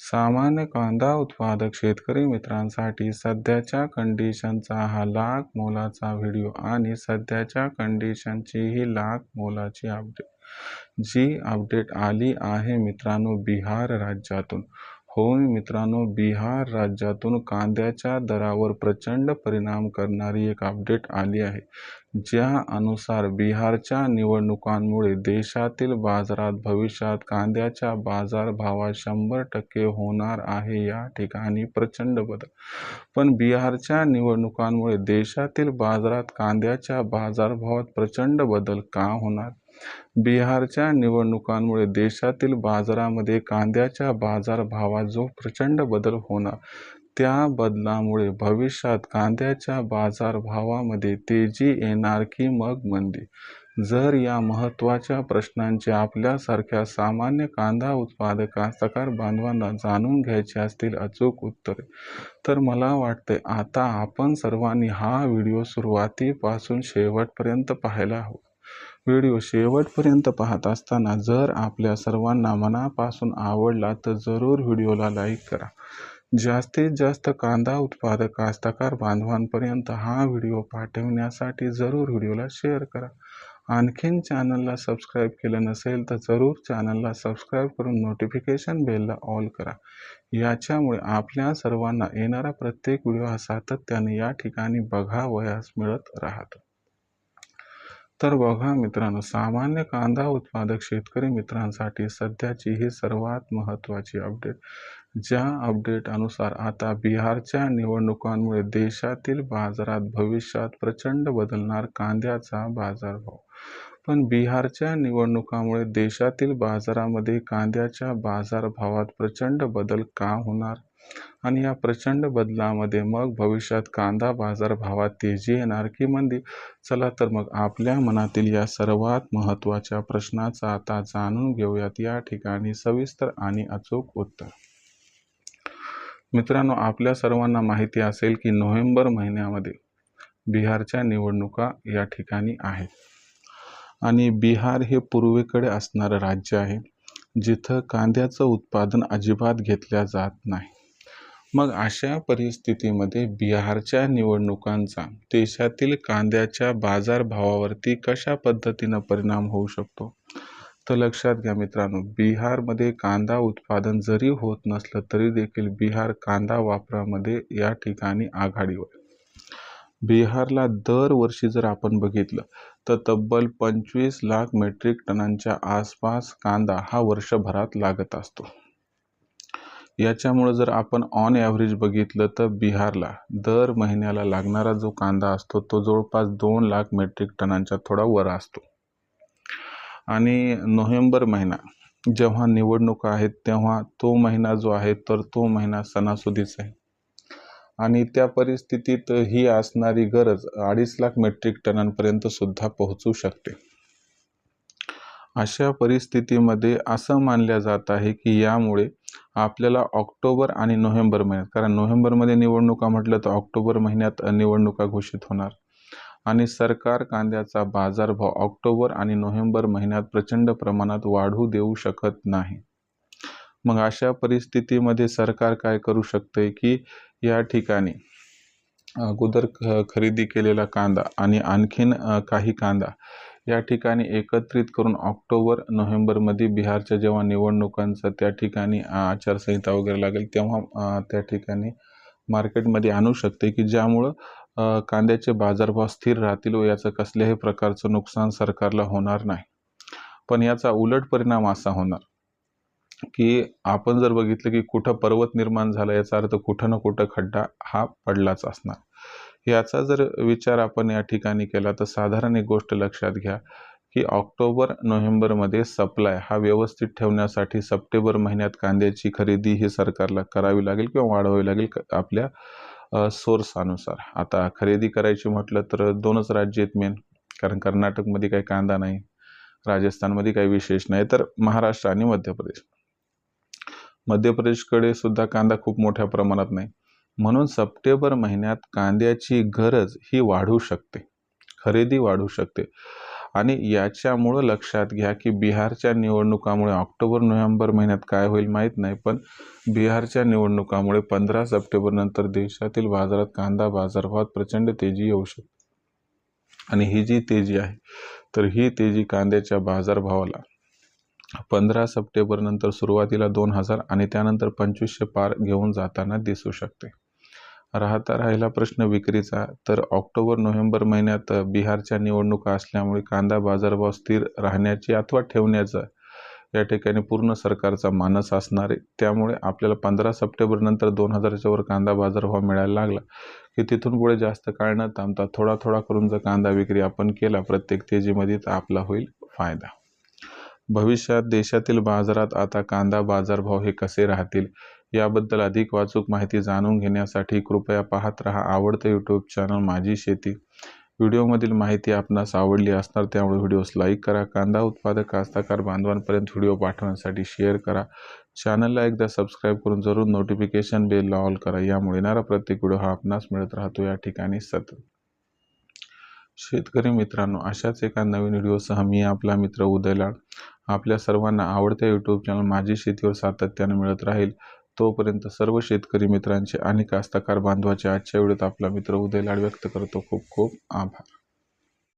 सामान्य कांदा उत्पादक शेतकरी मित्रांसाठी सध्याच्या कंडिशनचा हा लाख मोलाचा व्हिडिओ आणि सध्याच्या कंडिशनची ही लाख मोलाची अपडेट जी अपडेट आली आहे मित्रांनो बिहार राज्यातून. होय मित्रांनो बिहार राज्यातून कांद्याच्या दरावर प्रचंड परिणाम करणारी एक अपडेट आली आहे ज्या अनुसार बिहारच्या निवडणुकांमुळे देशातील बाजारात भविष्यात कांद्याच्या बाजारभावात शंभर टक्के होणार आहे या ठिकाणी प्रचंड बदल. पण बिहारच्या निवडणुकांमुळे देशातील बाजारात कांद्याच्या बाजारभावात प्रचंड बदल का होणार? बिहारच्या निवडणुकांमुळे देशातील बाजारामध्ये कांद्याच्या बाजारभावात जो प्रचंड बदल होणार त्या बदलामुळे भविष्यात कांद्याच्या बाजारभावामध्ये तेजी येणार की मग मंदी? जर या महत्त्वाच्या प्रश्नांचे आपल्यासारख्या सामान्य कांदा उत्पादक सकार बांधवांना जाणून घ्यायचे असतील अचूक उत्तरे तर मला वाटते आता आपण सर्वांनी हा व्हिडिओ सुरुवातीपासून शेवटपर्यंत पाहायला हवा. व्हिडिओ शेवटपर्यंत पाहत असताना जर आपल्या सर्वांना मनापासून आवडला तर जरूर व्हिडिओला लाईक करा. जास्तीत जास्त कांदा उत्पादक कास्तकार बांधवांपर्यंत हा व्हिडिओ पाठवण्यासाठी जरूर व्हिडिओला शेअर करा. आणखीन चॅनलला सबस्क्राईब केलं नसेल तर जरूर चॅनलला सबस्क्राईब करून नोटिफिकेशन बेलला ऑल करा. याच्यामुळे आपल्या सर्वांना येणारा प्रत्येक व्हिडिओ हा सातत्याने या ठिकाणी बघावयास मिळत राहतो. तर बघा मित्रांनो सामान्य कांदा उत्पादक शेतकरी मित्रांसाठी सध्याची ही सर्वात महत्त्वाची अपडेट ज्या अपडेट अनुसार आता बिहारच्या निवडणुकांमुळे देशातील बाजारात भविष्यात प्रचंड बदलणार कांद्याचा बाजारभाव. पण बिहारच्या निवडणुकामुळे देशातील बाजारामध्ये कांद्याच्या बाजारभावात प्रचंड बदल का होणार? आणि या प्रचंड बदलामध्ये मग भविष्यात कांदा बाजारभावात तेजी येणार की मंदी? चला तर मग आपल्या मनातील या सर्वात महत्त्वाच्या प्रश्नाचा आता जाणून घेऊयात. या ठिकाणी सविस्तर आणि अचूक उत्तर. मित्रांनो आपल्या सर्वांना माहिती असेल की नोव्हेंबर महिन्यामध्ये बिहारच्या निवडणुका या ठिकाणी आहेत. आणि बिहार हे पूर्वेकडे असणारं राज्य आहे जिथं कांद्याचं उत्पादन अजिबात घेतल्या जात नाही. मग अशा परिस्थितीमध्ये बिहारच्या निवडणुकांचा देशातील कांद्याच्या बाजारभावावरती कशा पद्धतीनं परिणाम होऊ शकतो? तर लक्षात घ्या मित्रांनो बिहारमध्ये कांदा उत्पादन जरी होत नसलं तरी देखील बिहार कांदा वापरामध्ये या ठिकाणी आघाडीवर बिहारला दरवर्षी जर आपण बघितलं तर तब्बल पंचवीस लाख मेट्रिक टनांच्या आसपास कांदा हा वर्षभरात लागत असतो. याच्यामुळं जर आपण ऑन ॲव्हरेज बघितलं तर बिहारला दर महिन्याला लागणारा जो कांदा असतो तो जवळपास दोन लाख मेट्रिक टनांच्या थोडा वर असतो. आणि नोव्हेंबर महिना जेव्हा निवडणुका आहेत तेव्हा तो महिना जो आहे तर तो महिना सणासुदीचा आहे. आणि त्या परिस्थितीत ही असणारी गरज अडीच लाख मेट्रिक टनांपर्यंत सुद्धा पोहोचू शकते. अशा परिस्थितीमध्ये असं मानल्या जात आहे की यामुळे आपल्याला ऑक्टोबर आणि नोव्हेंबर महिन्यात कारण नोव्हेंबरमध्ये निवडणुका म्हटलं तर ऑक्टोबर महिन्यात निवडणुका घोषित होणार. आणि सरकार कांद्याचा बाजारभाव ऑक्टोबर आणि नोव्हेंबर महिन्यात प्रचंड प्रमाणात वाढू देऊ शकत नाही. मग अशा परिस्थितीमध्ये सरकार काय करू शकते की या ठिकाणी अगोदर खरेदी केलेला कांदा आणि आणखीन काही कांदा या ठिकाणी एकत्रित करून ऑक्टोबर नोव्हेंबरमध्ये बिहारच्या जेव्हा निवडणुकांचं त्या ठिकाणी आचारसंहिता वगैरे लागेल तेव्हा त्या ठिकाणी मार्केटमध्ये आणू शकते की ज्यामुळं कांद्याचे बाजारभाव स्थिर राहतील व याचं कसल्याही प्रकारचं नुकसान सरकारला होणार नाही. पण याचा उलट परिणाम असा होणार की आपण जर बघितलं की कुठं पर्वत निर्माण झाला याचा अर्थ कुठं ना कुठं खड्डा हा पडलाच असणार. याचा जर विचार आपण या ठिकाणी केला तर साधारण एक गोष्ट लक्षात घ्या की ऑक्टोबर नोव्हेंबरमध्ये सप्लाय हा व्यवस्थित ठेवण्यासाठी सप्टेंबर महिन्यात कांद्याची खरेदी ही सरकारला करावी लागेल किंवा वाढवावी लागेल आपल्या सोर्सानुसार. आता खरेदी करायची म्हटलं तर दोनच राज्य आहेत मेन कारण कर्नाटकमध्ये काही कांदा नाही राजस्थानमध्ये काही विशेष नाही तर महाराष्ट्र आणि मध्य प्रदेश मध्य प्रदेशकडे सुद्धा कांदा खूप मोठ्या प्रमाणात नाही. म्हणून सप्टेंबर महिन्यात कांद्याची गरज ही वाढू शकते. खरेदी वाढू शकते. आणि याच्यामुळं लक्षात घ्या की बिहारच्या निवडणुकामुळे ऑक्टोबर नोव्हेंबर महिन्यात काय होईल माहीत नाही पण बिहारच्या निवडणुकामुळे पंधरा सप्टेंबरनंतर देशातील बाजारात कांदा बाजारभावात प्रचंड तेजी येऊ शकते. आणि ही जी तेजी आहे तर ही तेजी कांद्याच्या बाजारभावाला पंधरा सप्टेंबरनंतर सुरुवातीला दोन हजार आणि त्यानंतर पंचवीसशे पार घेऊन जाताना दिसू शकते. राहता राहिला प्रश्न विक्रीचा तर ऑक्टोबर नोव्हेंबर महिन्यात बिहारच्या निवडणुका असल्यामुळे कांदा बाजारभाव स्थिर राहण्याची अथवा ठेवण्याचा या ठिकाणी पूर्ण सरकारचा मानस असणार आहे. त्यामुळे आपल्याला पंधरा सप्टेंबर नंतर दोन हजाराच्या वर कांदा बाजारभाव मिळायला लागला की तिथून पुढे जास्त काळ न थांबता थोडा थोडा करून जर कांदा विक्री आपण केला प्रत्येक तेजीमध्ये तर आपला होईल फायदा. भविष्यात देशातील बाजारात आता कांदा बाजारभाव हे कसे राहतील? याबद्दल अधिक वाचूक माहिती जाणून घेण्यासाठी कृपया पाहत रहा आवडतं यूट्यूब चॅनल माझी शेती. व्हिडिओमधील माहिती आपणास आवडली असणार त्यामुळे व्हिडिओस लाईक करा कांदा उत्पादक कास्ताकार बांधवांपर्यंत व्हिडिओ पाठवण्यासाठी शेअर करा. चॅनलला एकदा सबस्क्राईब करून जरूर नोटिफिकेशन बेल ऑल करा यामुळे येणारा प्रत्येक व्हिडिओ हा आपणास मिळत राहतो. या ठिकाणी सतत. शेतकरी मित्रांनो अशाच एका नवीन व्हिडिओसह मी आपला मित्र उदयलाड आपल्या सर्वांना आवडत्या यूट्यूब चॅनल माझी शेतीवर सातत्यानं मिळत राहील. तोपर्यंत सर्व शेतकरी मित्रांचे आणि कास्तकार बांधवाचे आजच्या वेळेत आपला मित्र उदय लाड व्यक्त करतो. खूप खूप आभार.